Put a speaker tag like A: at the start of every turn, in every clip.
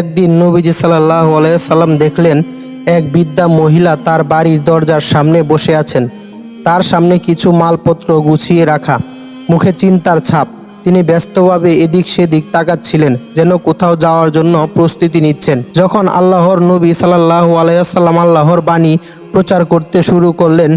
A: একদিন নবীজি সাল্লাহ সাল্লাম দেখলেন, এক বৃদ্ধা মহিলা তার বাড়ির দরজার সামনে বসে আছেন। তার সামনে কিছু মালপত্র গুছিয়ে রাখা, মুখে চিন্তার ছাপ। তিনি ব্যস্তভাবে এদিক সেদিক তাকাচ্ছিলেন, যেন কোথাও যাওয়ার জন্য প্রস্তুতি নিচ্ছেন। যখন আল্লাহর নবী সাল্লাহ আলাইসাল্লাম আল্লাহর বাণী প্রচার করতে শুরু করলেন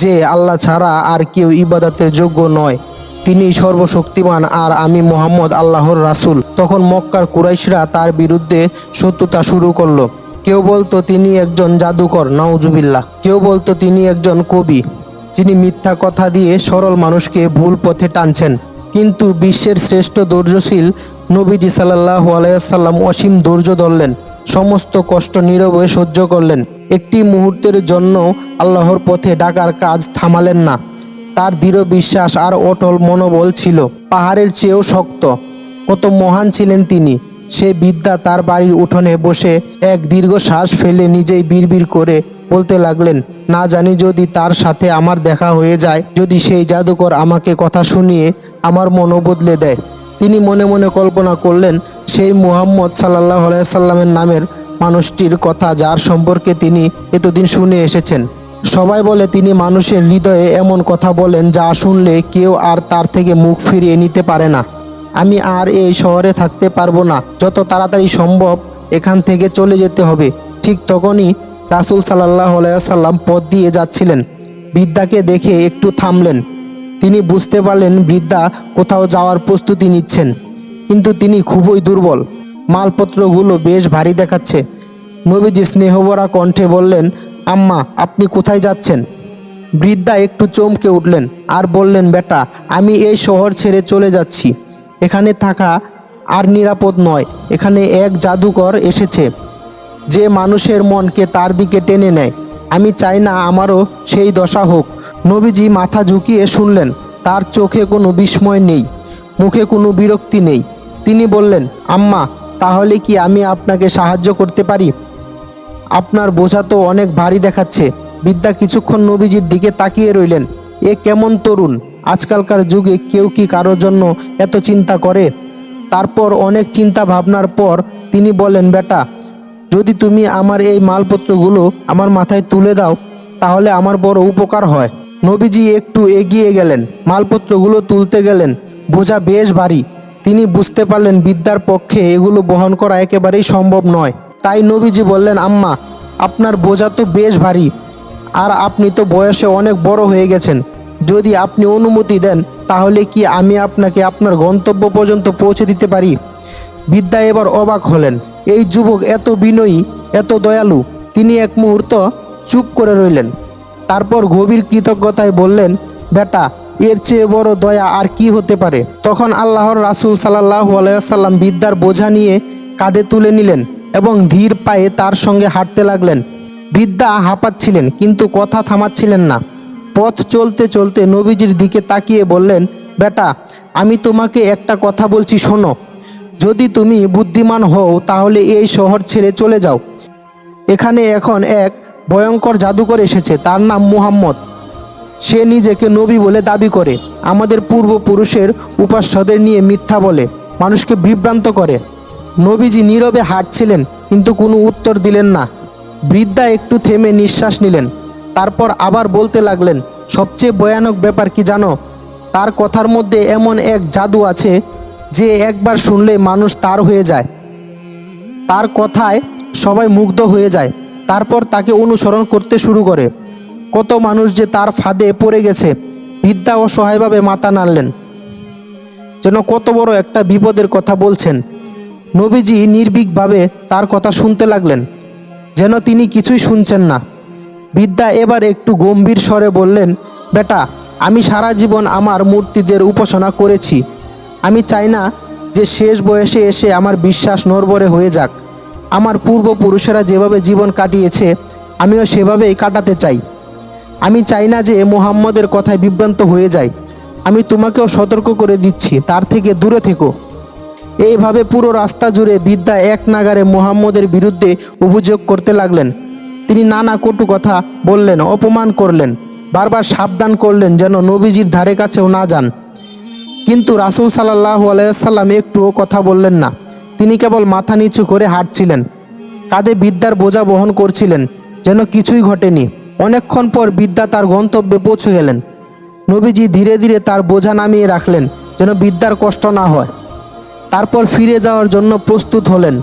A: যে, আল্লাহ ছাড়া আর কেউ ইবাদতের যোগ্য নয়। তিনি সর্বশক্তিমান আর আমি মোহাম্মদ আল্লাহর রাসূল। তখন মক্কার কুরাইশরা তার বিরুদ্ধে শত্রুতা শুরু করল। কেউ বলতো তিনি একজন জাদুকর, নাউজুবিল্লাহ। কেউ বলতো তিনি একজন কবি, যিনি মিথ্যা কথা দিয়ে সরল মানুষকে ভুল পথে টানছেন। কিন্তু বিশ্বের শ্রেষ্ঠ ধৈর্যশীল নবীজি সাল্লাহ আলাইসাল্লাম অসীম ধৈর্য ধরলেন, সমস্ত কষ্ট নীরবে সহ্য করলেন। একটি মুহূর্তের জন্য আল্লাহর পথে ডাকার কাজ থামালেন না। তার দৃঢ় বিশ্বাস আর অটল মনোবল ছিল। পাহাড়ের চেয়েও শক্ত। কত মহান ছিলেন তিনি। সে বিদ্যা তার বাড়ির উঠোনে বসে এক দীর্ঘ শ্বাস ফেলে নিজেই বিড়বিড় করে বলতে লাগলেন, না জানি যদি তার সাথে আমার দেখা হয়ে যায়, যদি সেই জাদুকর আমাকে কথা শুনিয়ে আমার মনও বদলে দেয়। তিনি মনে মনে কল্পনা করলেন, সেই মুহাম্মদ সাল্লাহ সাল্লামের নামের মানুষটির কথা যার সম্পর্কে তিনি এতদিন শুনে এসেছেন। সবাই বলে, তিনি মানুষের হৃদয়ে এমন কথা বলেন যা শুনলে কেউ আর তার থেকে মুখ ফিরিয়ে নিতে পারে না। আমি আর এই শহরে থাকতে পারব না। যত তাড়াতাড়ি সম্ভব এখান থেকে চলে যেতে হবে। ঠিক তখনই রাসুল সাল্লাহ সাল্লাম পথ দিয়ে যাচ্ছিলেন। বৃদ্ধাকে দেখে একটু থামলেন। তিনি বুঝতে পারলেন বৃদ্ধা কোথাও যাওয়ার প্রস্তুতি নিচ্ছেন। কিন্তু তিনি খুবই দুর্বল। মালপত্রগুলো বেশ ভারী দেখাচ্ছে। নবীজি স্নেহবরা কণ্ঠে বললেন আম্মা, আপনি কোথায় যাচ্ছেন? বৃদ্ধা একটু চমকে উঠলেন আর বললেন, বেটা, আমি এই শহর ছেড়ে চলে যাচ্ছি। এখানে থাকা আর নিরাপদ নয়। এখানে এক জাদুকর এসেছে। যে মানুষের মনকে তার দিকে টেনে নেয়। আমি চাই না আমারও সেই দশা হোক। নবীজি মাথা ঝুঁকিয়ে শুনলেন। তার চোখে কোনো বিস্ময় নেই, মুখে কোনো বিরক্তি নেই। তিনি বললেন, আম্মা, তাহলে কি আমি আপনাকে সাহায্য করতে পারি? আপনার বোঝা তো অনেক ভারী দেখাচ্ছে। বিদ্যা কিছুক্ষণ নবীজির দিকে তাকিয়ে রইলেন। এ কেমন তরুণ? আজকালকার যুগে কেউ কি কারোর জন্য এত চিন্তা করে? তারপর অনেক চিন্তা ভাবনার পর তিনি বলেন বেটা, যদি তুমি আমার এই মালপত্রগুলো আমার মাথায় তুলে দাও, তাহলে আমার বড় উপকার হয়। নবীজি একটু এগিয়ে গেলেন। মালপত্রগুলো তুলতে গেলেন। বোঝা বেশ ভারী। তিনি বুঝতে পারলেন বিদ্যার পক্ষে এগুলো বহন করা একেবারেই সম্ভব নয়। তাই নবীজি বললেন, আম্মা, আপনার বোঝা তো বেশ ভারী, আর আপনি তো বয়সে অনেক বড় হয়ে গেছেন। যদি আপনি অনুমতি দেন, তাহলে কি আমি আপনাকে আপনার গন্তব্য পর্যন্ত পৌঁছে দিতে পারি? বিদ্যা এবার অবাক হলেন, এই যুবক এত বিনয়ী, এত দয়ালু, তিনি এক মুহূর্ত চুপ করে রইলেন। তারপর গভীর কৃতজ্ঞতায় বললেন, বেটা, এর চেয়ে বড় দয়া আর কি হতে পারে? তখন আল্লাহর রাসূল সাল্লাহ আলাইসাল্লাম বিদ্যার বোঝা নিয়ে কাঁধে তুলে নিলেন। এবং ধীর পায়ে তার সঙ্গে হাঁটতে লাগলেন। বৃদ্ধা হাঁপাচ্ছিলেন, কিন্তু কথা থামাচ্ছিলেন না। পথ চলতে চলতে নবীজির দিকে তাকিয়ে বললেন, বেটা, আমি তোমাকে একটা কথা বলছি, শোনো। যদি তুমি বুদ্ধিমান হও, তাহলে এই শহর ছেড়ে চলে যাও। এখানে এখন এক ভয়ঙ্কর জাদুকর এসেছে, তার নাম মুহাম্মদ। সে নিজেকে নবী বলে দাবি করে। আমাদের পূর্বপুরুষের উপাস্যদের নিয়ে মিথ্যা বলে, মানুষকে বিভ্রান্ত করে। নবীজি নীরবে হাঁটছিলেন, কিন্তু কোনো উত্তর দিলেন না। বৃদ্ধা একটু থেমে নিঃশ্বাস নিলেন, তারপর আবার বলতে লাগলেন, সবচেয়ে ভয়ানক ব্যাপার কি জানো? তার কথার মধ্যে এমন এক জাদু আছে যে একবার শুনলে মানুষ তার হয়ে যায়। তার কথায় সবাই মুগ্ধ হয়ে যায়, তারপর তাকে অনুসরণ করতে শুরু করে। কত মানুষ যে তার ফাঁদে পড়ে গেছে, বৃদ্ধা অসহায়ভাবে মাথা নাড়লেন। যেন কত বড় একটা বিপদের কথা বলছেন। নবীজি নির্ভীকভাবে তার কথা শুনতে লাগলেন, যেন তিনি কিছুই শুনছেন না। বিদ্যা এবার একটু গম্ভীর স্বরে বললেন, বেটা, আমি সারা জীবন আমার মূর্তিদের উপাসনা করেছি। আমি চাই না যে শেষ বয়সে এসে আমার বিশ্বাস নড়বড়ে হয়ে যাক। আমার পূর্বপুরুষেরা যেভাবে জীবন কাটিয়েছে, আমিও সেভাবেই কাটাতে চাই। আমি চাই না যে মোহাম্মদের কথায় বিভ্রান্ত হয়ে যায় আমি তোমাকেও সতর্ক করে দিচ্ছি, তার থেকে দূরে থেকো। এইভাবে পুরো রাস্তা জুড়ে বিদ্যা এক নাগারে মোহাম্মদের বিরুদ্ধে অভিযোগ করতে লাগলেন। তিনি নানা কটু কথা বললেন, অপমান করলেন, বারবার সাবধান করলেন যেন নবীজির ধারে কাছেও না যান। কিন্তু রাসুল সাল্লাহ আলাইসাল্লাম একটুও কথা বললেন না। তিনি কেবল মাথা নিচু করে হাঁটছিলেন। কাঁধে বিদ্যার বোঝা বহন করছিলেন যেন কিছুই ঘটেনি। অনেকক্ষণ পর বিদ্যা তার গন্তব্যে পৌঁছে গেলেন। নবীজি ধীরে ধীরে তার বোঝা নামিয়ে রাখলেন যেন বিদ্যার কষ্ট না হয়। তারপর ফিরে যাওয়ার জন্য প্রস্তুত হলেন।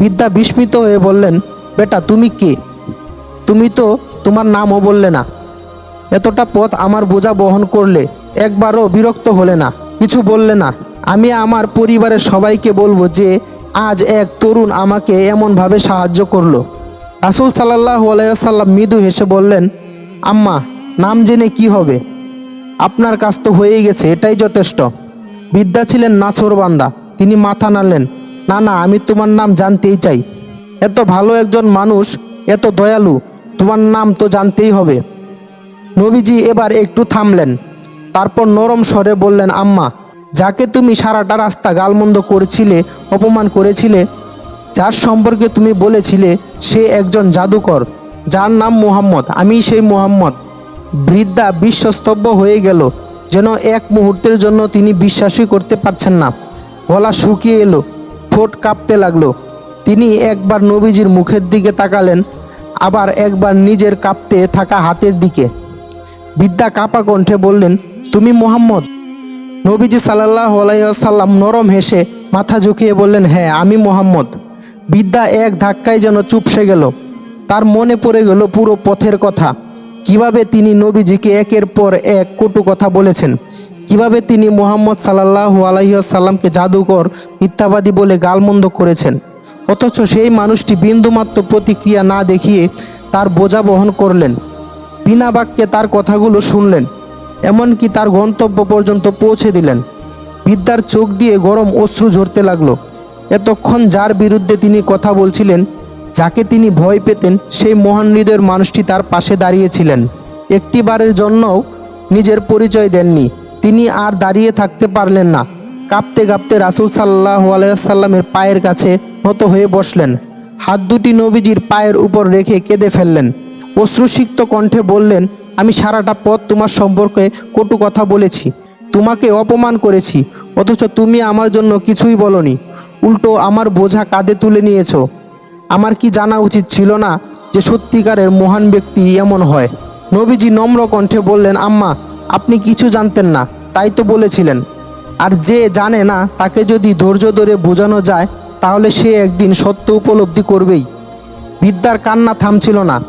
A: বিদ্যা বিস্মিত হয়ে বললেন, বেটা, তুমি কে? তুমি তো তোমার নামও বললে না। এতটা পথ আমার বোঝা বহন করলে একবারও বিরক্ত হলে না, কিছু বললে না। আমি আমার পরিবারের সবাইকে বলব যে, আজ এক তরুণ আমাকে এমনভাবে সাহায্য করল। রাসুল সাল্লাহ আলাইসাল্লাম মৃদু হেসে বললেন, আম্মা, নাম জেনে কি হবে? আপনার কাজ তো হয়েই গেছে, এটাই যথেষ্ট। বিদ্যা ছিলেন নাছরবান্দা তিনি মাথা নাড়লেন, না না, আমি তোমার নাম জানতেই চাই। এত ভালো একজন মানুষ, এত দয়ালু, তোমার নাম তো জানতেই হবে। নবীজি এবার একটু থামলেন, তারপর নরম স্বরে বললেন, আম্মা, যাকে তুমি সারাটা রাস্তা গালমন্দ করেছিলে, অপমান করেছিলে, যার সম্পর্কে তুমি বলেছিলে, সে একজন জাদুকর, যার নাম মোহাম্মদ আমি সেই মোহাম্মদ। বৃদ্ধা বিশ্বস্তব্য হয়ে গেল, যেন এক মুহূর্তের জন্য তিনি বিশ্বাসই করতে পারছেন না। গলা শুকিয়ে এলো, ঠোঁট কাঁপতে লাগল। তিনি একবার নবীজির মুখের দিকে তাকালেন, আবার একবার নিজের কাঁপতে থাকা হাতের দিকে। বিদ্যা কাঁপা কণ্ঠে বললেন, তুমি মোহাম্মদ? নবীজি সাল্লাহ আলাইসাল্লাম নরম হেসে মাথা ঝুঁকিয়ে বললেন হ্যাঁ আমি মোহাম্মদ। বিদ্যা এক ধাক্কায় যেন চুপসে গেল। তার মনে পড়ে গেল পুরো পথের কথা। কীভাবে তিনি নবীজিকে একের পর এক কটু কথা বলেছেন। কীভাবে তিনি মোহাম্মদ সাল্লাহ আলাইসাল্লামকে জাদুকর, মিথ্যাবাদী বলে গালমন্দ করেছেন? অথচ সেই মানুষটি বিন্দুমাত্র প্রতিক্রিয়া না দেখিয়ে তার বোঝা বহন করলেন। বিনা বাক্যে তার কথাগুলো শুনলেন, এমনকি তার গন্তব্য পর্যন্ত পৌঁছে দিলেন। বিদ্যার চোখ দিয়ে গরম অশ্রু ঝরতে লাগল। এতক্ষণ যার বিরুদ্ধে তিনি কথা বলছিলেন, যাকে তিনি ভয় পেতেন, সেই মহান হৃদয়ের মানুষটি তার পাশে দাঁড়িয়েছিলেন। একটিবারের জন্যও নিজের পরিচয় দেননি। তিনি আর দাঁড়িয়ে থাকতে পারলেন না। কাঁপতে কাঁপতে রাসুল সাল্লাহ আলাইসাল্লামের পায়ের কাছে নত হয়ে বসলেন। হাত দুটি নবীজির পায়ের উপর রেখে কেঁদে ফেললেন। অশ্রুসিক্ত কণ্ঠে বললেন, আমি সারাটা পথ তোমার সম্পর্কে কটু কথা বলেছি। তোমাকে অপমান করেছি, অথচ তুমি আমার জন্য কিছুই বলনি। উল্টো আমার বোঝা কাঁধে তুলে নিয়েছো। আমার কি জানা উচিত ছিল না যে সত্যিকারের মহান ব্যক্তি এমন হয়? নবীজি নম্র কণ্ঠে বললেন, আম্মা আপনি কিছু জানতেন না, তাই তো বলেছিলেন। আর যে জানে না, তাকে যদি ধৈর্য ধরে বোঝানো যায়, তাহলে সে একদিন সত্য উপলব্ধি করবেই। বিদ্যার কান্না থামছিল না।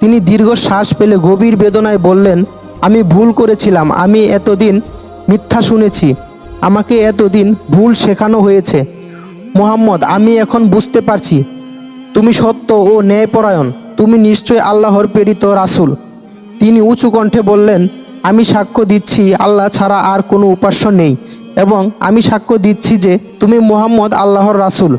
A: তিনি দীর্ঘ শ্বাস পেলে গভীর বেদনায় বললেন, আমি ভুল করেছিলাম, আমি এতদিন মিথ্যা শুনেছি। আমাকে এতদিন ভুল শেখানো হয়েছে। মোহাম্মদ, আমি এখন বুঝতে পারছি। তুমি সত্য ও ন্যায়পরায়ণ। তুমি নিশ্চয় আল্লাহর প্রেরিত রাসুল। তিনি উঁচু কণ্ঠে বললেন আমি সাক্ষ্য দিচ্ছি, আল্লাহ ছাড়া আর কোনো উপাস্য নেই। এবং আমি সাক্ষ্য দিচ্ছি যে, তুমি মোহাম্মদ আল্লাহর রাসূল।